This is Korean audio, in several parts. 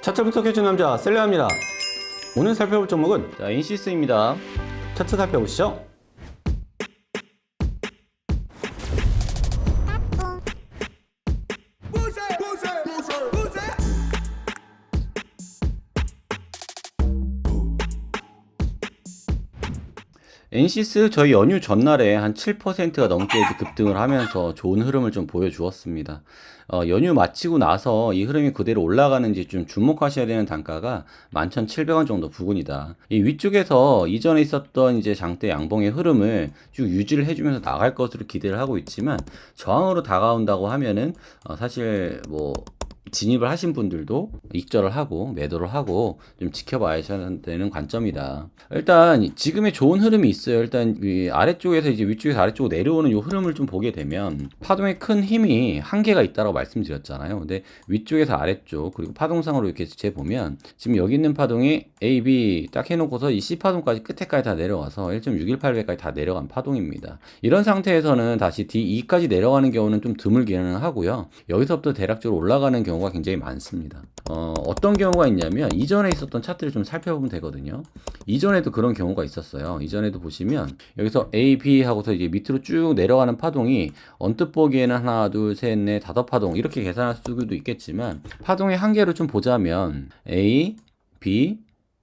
차트 분석해준 남자 셀레아입니다. 오늘 살펴볼 종목은 자, 인시스입니다. 차트 살펴보시죠. 엔시스 저희 연휴 전날에 한 7%가 넘게 급등을 하면서 좋은 흐름을 좀 보여주었습니다. 어, 연휴 마치고 나서 이 흐름이 그대로 올라가는지 좀 주목하셔야 되는 단가가 11,700원 정도 부근이다. 이 위쪽에서 이전에 있었던 이제 장대 양봉의 흐름을 쭉 유지를 해주면서 나갈 것으로 기대를 하고 있지만 저항으로 다가온다고 하면은 어, 사실 뭐 진입을 하신 분들도 익절을 하고 매도를 하고 좀 지켜봐야 되는 관점이다. 일단 지금의 좋은 흐름이 있어요. 일단 이 아래쪽에서 이제 위쪽에서 아래쪽으로 내려오는 이 흐름을 좀 보게 되면 파동의 큰 힘이 한계가 있다고 말씀드렸잖아요. 근데 위쪽에서 아래쪽 그리고 파동상으로 이렇게 재 보면 지금 여기 있는 파동이 A, B 딱 해놓고서 이 C 파동까지 끝에까지 다 내려와서 1.618배까지 다 내려간 파동입니다. 이런 상태에서는 다시 D, 2까지 내려가는 경우는 좀 드물기는 하고요. 여기서부터 대략적으로 올라가는 경우 가 굉장히 많습니다. 어, 어떤 경우가 있냐면 이전에 있었던 차트를 좀 살펴보면 되거든요. 이전에도 그런 경우가 있었어요. 이전에도 보시면 여기서 A, B 하고서 이제 밑으로 쭉 내려가는 파동이 언뜻 보기에는 하나, 둘, 셋, 넷, 다섯 파동 이렇게 계산할 수도 있겠지만 파동의 한계를 좀 보자면 A, B,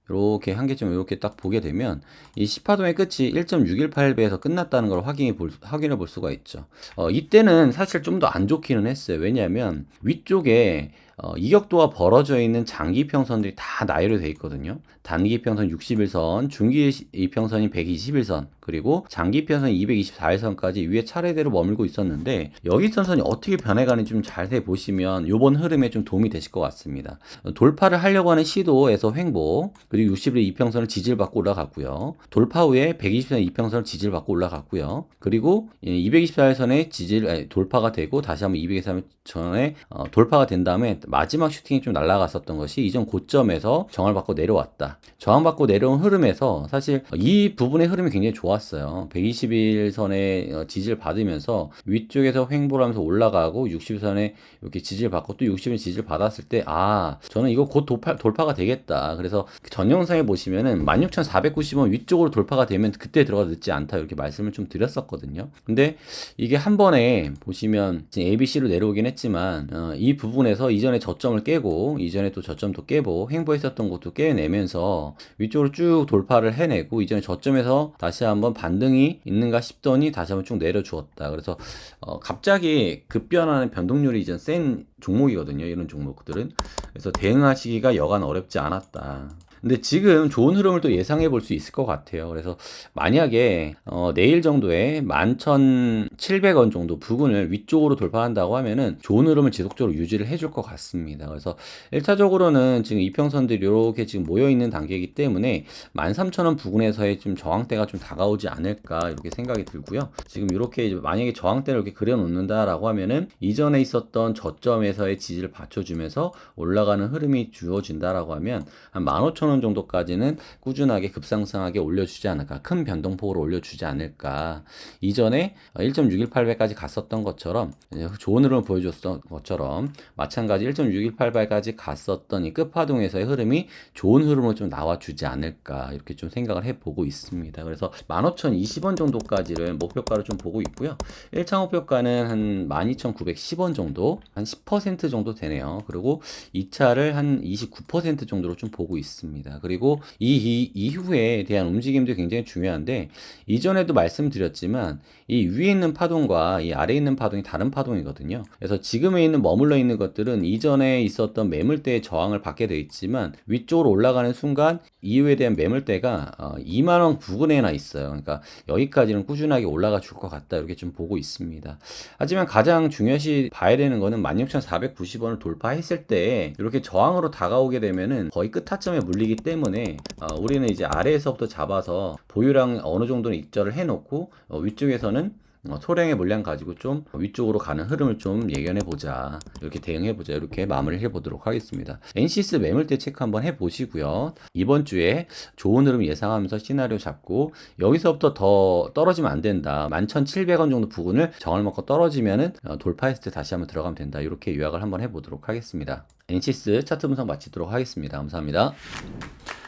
이렇게 한계점 이렇게 딱 보게 되면 이 10파동의 끝이 1.618배에서 끝났다는 걸 확인해 볼, 확인해 볼 수가 있죠. 어, 이때는 사실 좀 더 안 좋기는 했어요. 왜냐하면 위쪽에 어, 이격도가 벌어져 있는 장기 평선들이 다 나열이 돼 있거든요. 단기 평선 61선, 중기 이평선이 121선, 그리고 장기 평선 224일선까지 위에 차례대로 머물고 있었는데 여기 선선이 어떻게 변해가는지 좀 자세히 보시면 이번 흐름에 좀 도움이 되실 것 같습니다. 돌파를 하려고 하는 시도에서 횡보, 그리고 60일 이평선을 지지받고 올라갔고요. 돌파 후에 120선 이평선을 지지받고 올라갔고요. 그리고 224일선에 지지를 아니, 돌파가 되고 다시 한번 223전에 어, 돌파가 된 다음에 마지막 슈팅이 좀 날아갔었던 것이 이전 고점에서 정을 받고 내려왔다. 저항 받고 내려온 흐름에서 사실 이 부분의 흐름이 굉장히 좋았어요. 121선에 어, 지지를 받으면서 위쪽에서 횡보를 하면서 올라가고 60선에 이렇게 지지를 받고 또 60선 지지를 받았을 때 아, 저는 이거 곧 돌파, 돌파가 되겠다. 그래서 전 영상에 보시면은 16,490원 위쪽으로 돌파가 되면 그때 들어가 늦지 않다. 이렇게 말씀을 좀 드렸었거든요. 근데 이게 한 번에 보시면 ABC로 내려오긴 했지만 어, 이 부분에서 이전에 저점을 깨고 이전에 또 저점도 깨고 횡보했었던 것도 깨내면서 위쪽으로 쭉 돌파를 해내고 이전에 저점에서 다시 한번 반등이 있는가 싶더니 다시 한번 쭉 내려주었다. 그래서 어, 갑자기 급변하는 변동률이 이전 센 종목이거든요. 이런 종목들은 그래서 대응하시기가 여간 어렵지 않았다. 근데 지금 좋은 흐름을 또 예상해 볼 수 있을 것 같아요. 그래서 만약에 어, 내일 정도에 11,700원 정도 부근을 위쪽으로 돌파한다고 하면은 좋은 흐름을 지속적으로 유지를 해줄 것 같습니다. 그래서 1차적으로는 지금 이평선들이 이렇게 지금 모여 있는 단계이기 때문에 13,000원 부근에서의 좀 저항대가 좀 다가오지 않을까 이렇게 생각이 들고요. 지금 이렇게 만약에 저항대를 이렇게 그려놓는다라고 하면은 이전에 있었던 저점에서의 지지를 받쳐주면서 올라가는 흐름이 주어진다라고 하면 한 15,000원 정도까지는 꾸준하게 급상승하게 올려주지 않을까 큰 변동폭으로 올려주지 않을까 이전에 1.618배까지 갔었던 것처럼 좋은 흐름을 보여줬던 것처럼 마찬가지 1.618배까지 갔었던 이 끝파동에서의 흐름이 좋은 흐름으로 좀 나와주지 않을까 이렇게 좀 생각을 해보고 있습니다. 그래서 15,020원 정도까지를 목표가로 좀 보고 있고요. 1차 목표가는 한 12,910원 정도 한 10% 정도 되네요. 그리고 2차를 한 29% 정도로 좀 보고 있습니다. 그리고 이, 이 이후에 대한 움직임도 굉장히 중요한데 이전에도 말씀드렸지만 이 위에 있는 파동과 이 아래에 있는 파동이 다른 파동이거든요. 그래서 지금에 있는 머물러 있는 것들은 이전에 있었던 매물대의 저항을 받게 돼 있지만 위쪽으로 올라가는 순간 이후에 대한 매물대가 어, 2만 원 부근에나 있어요. 그러니까 여기까지는 꾸준하게 올라가 줄 것 같다 이렇게 좀 보고 있습니다. 하지만 가장 중요시 봐야 되는 거는 16,490원을 돌파했을 때 이렇게 저항으로 다가오게 되면은 거의 끝 타점에 물리 기 때문에 어, 우리는 이제 아래에서부터 잡아서 보유량 어느 정도는 익절을 해놓고 어, 위쪽에서는 어, 소량의 물량 가지고 좀 위쪽으로 가는 흐름을 좀 예견해 보자. 이렇게 대응해 보자. 이렇게 마무리를 해 보도록 하겠습니다. NCS 매물대 체크 한번 해 보시고요. 이번 주에 좋은 흐름 예상하면서 시나리오 잡고 여기서부터 더 떨어지면 안 된다. 11,700원 정도 부근을 정을 먹고 떨어지면은 어, 돌파했을 때 다시 한번 들어가면 된다. 이렇게 요약을 한번 해 보도록 하겠습니다. NCS 차트 분석 마치도록 하겠습니다. 감사합니다.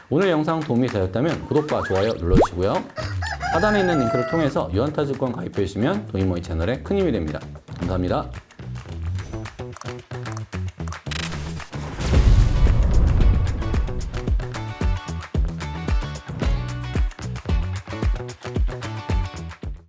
오늘 영상 도움이 되었다면 구독과 좋아요 눌러주시고요. 하단에 있는 링크를 통해서 유한타증권 가입해 주시면 도이모이 채널에 큰 힘이 됩니다. 감사합니다.